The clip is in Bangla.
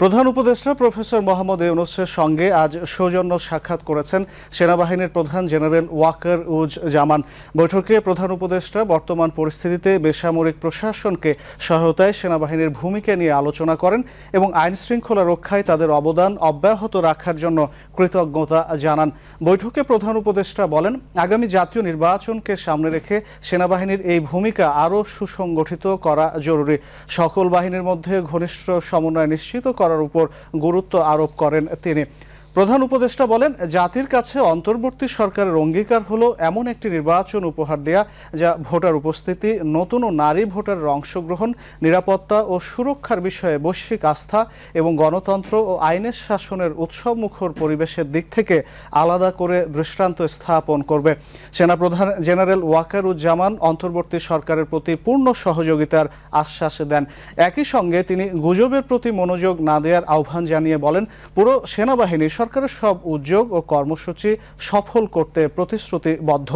প্রধান উপদেষ্টা প্রফেসর মোহাম্মদ ইউনুসের সঙ্গে আজ সৌজন্য সাক্ষাৎ করেছেন সেনাবাহিনীর প্রধান জেনারেল ওয়াকার উজ জামান। বৈঠকে প্রধান উপদেষ্টা বর্তমান পরিস্থিতিতে বেসামরিক প্রশাসনকে সহায়তায় সেনাবাহিনীর ভূমিকা নিয়ে আলোচনা করেন এবং আইন শৃঙ্খলা রক্ষায় তাদের অবদান অব্যাহত রাখার জন্য কৃতজ্ঞতা জানান। বৈঠকে প্রধান উপদেষ্টা বলেন, আগামী জাতীয় নির্বাচনকে সামনে রেখে সেনাবাহিনীর এই ভূমিকা আরও সুসংগঠিত করা জরুরি। সকল বাহিনীর মধ্যে ঘনিষ্ঠ সমন্বয় নিশ্চিত করার উপর গুরুত্ব আরোপ করেন তিনি। প্রধান উপদেষ্টা বলেন, জাতির কাছে অন্তর্বর্তী সরকারের অঙ্গীকার হলো এমন একটি নির্বাচন উপহার দেয়া, যা ভোটার উপস্থিতি, নতুন ও নারী ভোটারের অংশগ্রহণ, নিরাপত্তা ও সুরক্ষার বিষয়ে বৈশ্বিক আস্থা এবং গণতন্ত্র ও আইনের শাসনের উৎসবমুখর পরিবেশের দিক থেকে আলাদা করে দৃষ্টান্ত স্থাপন করবে। সেনাপ্রধান জেনারেল ওয়াকারুজ্জামান অন্তর্বর্তী সরকারের প্রতি পূর্ণ সহযোগিতার আশ্বাস দেন। একই সঙ্গে তিনি গুজবের প্রতি মনোযোগ না দেওয়ার আহ্বান জানিয়ে বলেন, পুরো সেনাবাহিনী সরকারের সব উদ্যোগ ও কর্মসূচি সফল করতে প্রতিশ্রুতিবদ্ধ।